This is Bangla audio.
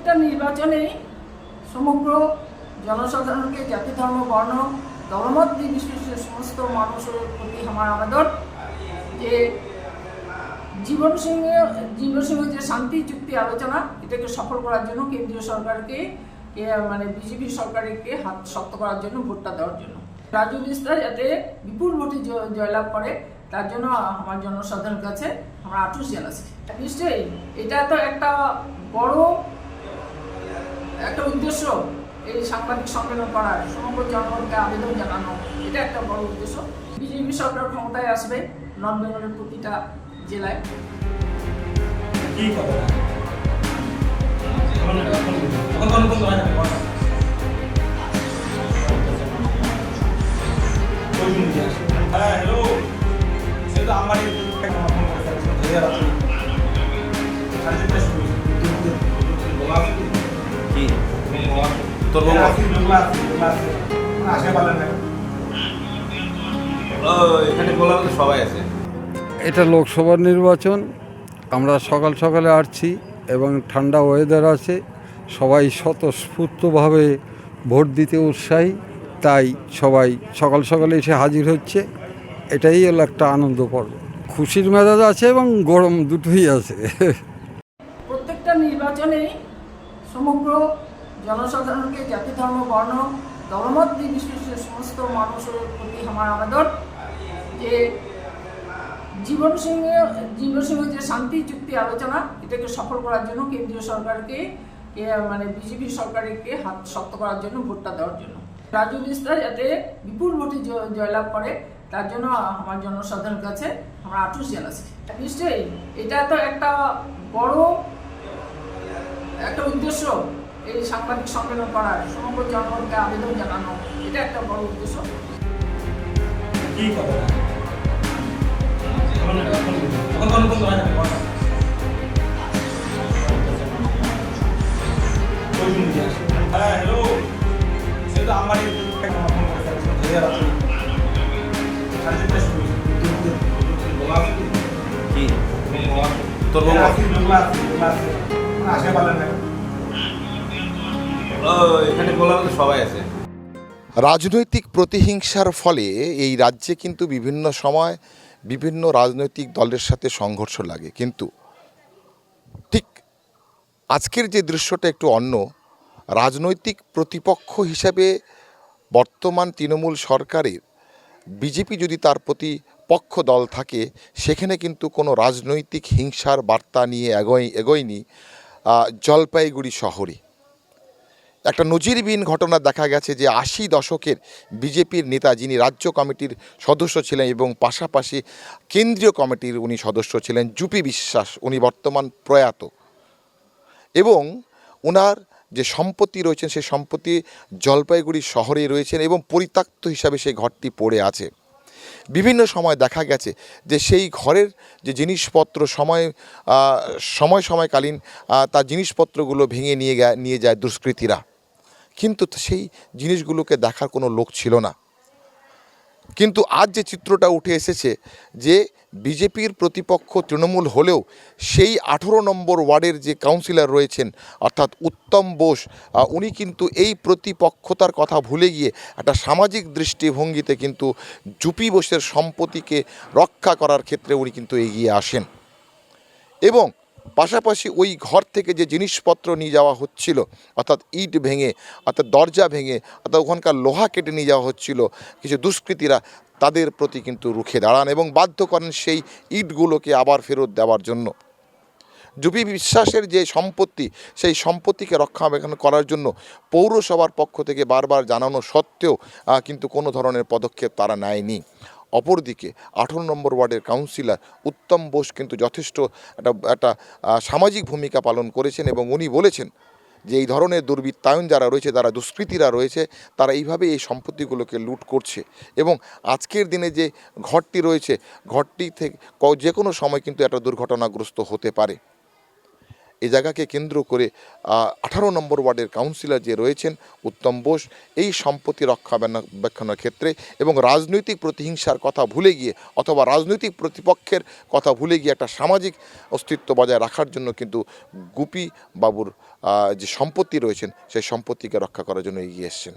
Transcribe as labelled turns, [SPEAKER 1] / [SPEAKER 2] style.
[SPEAKER 1] প্রত্যেকটা নির্বাচনেই সমগ্র জনসাধারণকে জাতি, ধর্ম, বর্ণ, দলমত নির্বিশেষে সমস্ত মানুষের প্রতি আমার আবেদন যে জীবন সিংহে জীবন সিংহ যে শান্তি, চুক্তি, আলোচনা, এটাকে সফল করার জন্য কেন্দ্রীয় সরকারকে মানে বিজেপি সরকারকে হাত শক্ত করার জন্য, ভোটটা দেওয়ার জন্য। রাজু বিস্তার যাতে বিপুল ভোটে জয়- জয়লাভ করে, তার জন্য আমার জনসাধারণের কাছে আমরা আটুস জানাচ্ছি নিশ্চয়ই এটা তো একটা বড় একটা উদ্দেশ্য এই সাংবাদিক সম্মেলন করার সমগ্র জনগণকে আবেদন জানানো, এটা একটা বড় উদ্দেশ্য। বিজেপি সরকার ক্ষমতায় আসবে নর্থ বেঙ্গলের প্রতিটা জেলায়।
[SPEAKER 2] হয় হ্যাঁ হ্যালো আমার
[SPEAKER 3] এখানে সবাই আছে।
[SPEAKER 4] এটা লোকসভা নির্বাচন আমরা সকাল সকালে আসছি এবং ঠান্ডা ওয়েদার আছে সবাই স্বতঃস্ফূর্তভাবে ভোট দিতে উৎসাহী তাই সবাই সকাল সকালে এসে হাজির হচ্ছে এটাই হলো একটা আনন্দ পর্ব। খুশির মেজাজ আছে এবং গরম দুটোই আছে।
[SPEAKER 1] প্রত্যেকটা নির্বাচনেই সমগ্র জনসাধারণকে জাতি, ধর্ম, বর্ণ দলমত নির্বিশেষে সমস্ত মানুষের প্রতি আমার আবেদন যে জীবন সিংহে জীবন সিংহ যে শান্তি, চুক্তি, আলোচনা, এটাকে সফল করার জন্য কেন্দ্রীয় সরকারকে মানে বিজেপি সরকারকে হাত শক্ত করার জন্য, ভোটটা দেওয়ার জন্য। রাজু বিস্তার যাতে বিপুল ভোটে জয়- জয়লাভ করে, তার জন্য আমার জনসাধারণের কাছে আমরা আটুস জানাচ্ছি নিশ্চয়ই এটা তো একটা বড় একটা উদ্দেশ্য। এই সাংবাদিক সম্মেলন করার সমগ্র জনগণকে আবেদন জানানো এটা একটা বড় উদ্দেশ্য।
[SPEAKER 2] কি কথা? এখন এখন এখন কোন কোন হয় হ্যাঁ হ্যালো সেটা আমার
[SPEAKER 3] কি? তোর বউ
[SPEAKER 2] আসে না।
[SPEAKER 3] এখানে সবাই আছে।
[SPEAKER 5] রাজনৈতিক প্রতিহিংসার ফলে এই রাজ্যে কিন্তু বিভিন্ন সময় বিভিন্ন রাজনৈতিক দলের সাথে সংঘর্ষ লাগে। কিন্তু ঠিক আজকের যে দৃশ্যটা একটু অন্য, রাজনৈতিক প্রতিপক্ষ হিসাবে বর্তমান তৃণমূল সরকারের বিজেপি যদি তার প্রতি পক্ষ দল থাকে, সেখানে কিন্তু কোনো রাজনৈতিক হিংসার বার্তা নিয়ে এগোয়, এগোয়নি জলপাইগুড়ি শহরে। একটা নজিরবিহীন ঘটনা দেখা গেছে যে আশি দশকের বিজেপির নেতা যিনি রাজ্য কমিটির সদস্য ছিলেন এবং পাশাপাশি কেন্দ্রীয় কমিটির উনি সদস্য ছিলেন, জুপি বিশ্বাস, উনি বর্তমান প্রয়াত। এবং ওনার যে সম্পত্তি রয়েছেন, সেই সম্পত্তি জলপাইগুড়ি শহরে রয়েছেন এবং পরিত্যক্ত হিসাবে সেই ঘরটি পড়ে আছে। বিভিন্ন সময় দেখা গেছে যে সেই ঘরের যে জিনিসপত্র সময় সময় সময়কালীন তার জিনিসপত্রগুলো ভেঙে নিয়ে নিয়ে যায় দুষ্কৃতীরা। কিন্তু সেই জিনিসগুলোকে দেখার কোনো লোক ছিল না। কিন্তু আজ যে চিত্রটা উঠে এসেছে যে বিজেপির প্রতিপক্ষ তৃণমূল হলেও সেই আঠেরো নম্বর ওয়ার্ডের যে কাউন্সিলর রয়েছেন, অর্থাৎ উত্তম বোস উনি কিন্তু এই প্রতিপক্ষতার কথা ভুলে গিয়ে একটা সামাজিক দৃষ্টিভঙ্গিতে কিন্তু জুপি বোসের সম্পত্তিকে রক্ষা করার ক্ষেত্রে উনি কিন্তু এগিয়ে আসেন। এবং পাশাপাশি ওই ঘর থেকে যে জিনিসপত্র নিয়ে যাওয়া হচ্ছিল, অর্থাৎ ইট ভেঙে, অর্থাৎ দরজা ভেঙে, অর্থাৎ ওখানকার লোহা কেটে নিয়ে যাওয়া হচ্ছিল, কিছু দুষ্কৃতীরা তাদের প্রতি কিন্তু রুখে দাঁড়ান এবং বাধ্য করেন সেই ইটগুলোকে আবার ফেরত দেওয়ার জন্য। জুপি বিশ্বাসের যে সম্পত্তি, সেই সম্পত্তিকে রক্ষণাবেক্ষণ করার জন্য পৌরসভার পক্ষ থেকে বারবার জানানো সত্ত্বেও কিন্তু কোনো ধরনের পদক্ষেপ তারা নেয়নি। অপরদিকে আঠারো নম্বর ওয়ার্ডের কাউন্সিলর উত্তম বোস কিন্তু যথেষ্ট একটা একটা সামাজিক ভূমিকা পালন করেছেন এবং উনি বলেছেন যে এই ধরনের দুর্বৃত্তায়ন যারা রয়েছে, যারা দুষ্কৃতীরা রয়েছে, তারা এইভাবে এই সম্পত্তিগুলোকে লুট করছে। এবং আজকের দিনে যে ঘরটি রয়েছে, ঘরটি থেকে যে কোনো সময় কিন্তু একটা দুর্ঘটনাগ্রস্ত হতে পারে। এই জায়গাকে কেন্দ্র করে আঠারো নম্বর ওয়ার্ডের কাউন্সিলর যে রয়েছেন উত্তম বোস, এই সম্পত্তি রক্ষাবেক্ষণের ক্ষেত্রে এবং রাজনৈতিক প্রতিহিংসার কথা ভুলে গিয়ে অথবা রাজনৈতিক প্রতিপক্ষের কথা ভুলে গিয়ে একটা সামাজিক অস্তিত্ব বজায় রাখার জন্য কিন্তু গুপি বাবুর যে সম্পত্তি রয়েছেন, সেই সম্পত্তিকে রক্ষা করার জন্য এগিয়ে এসছেন।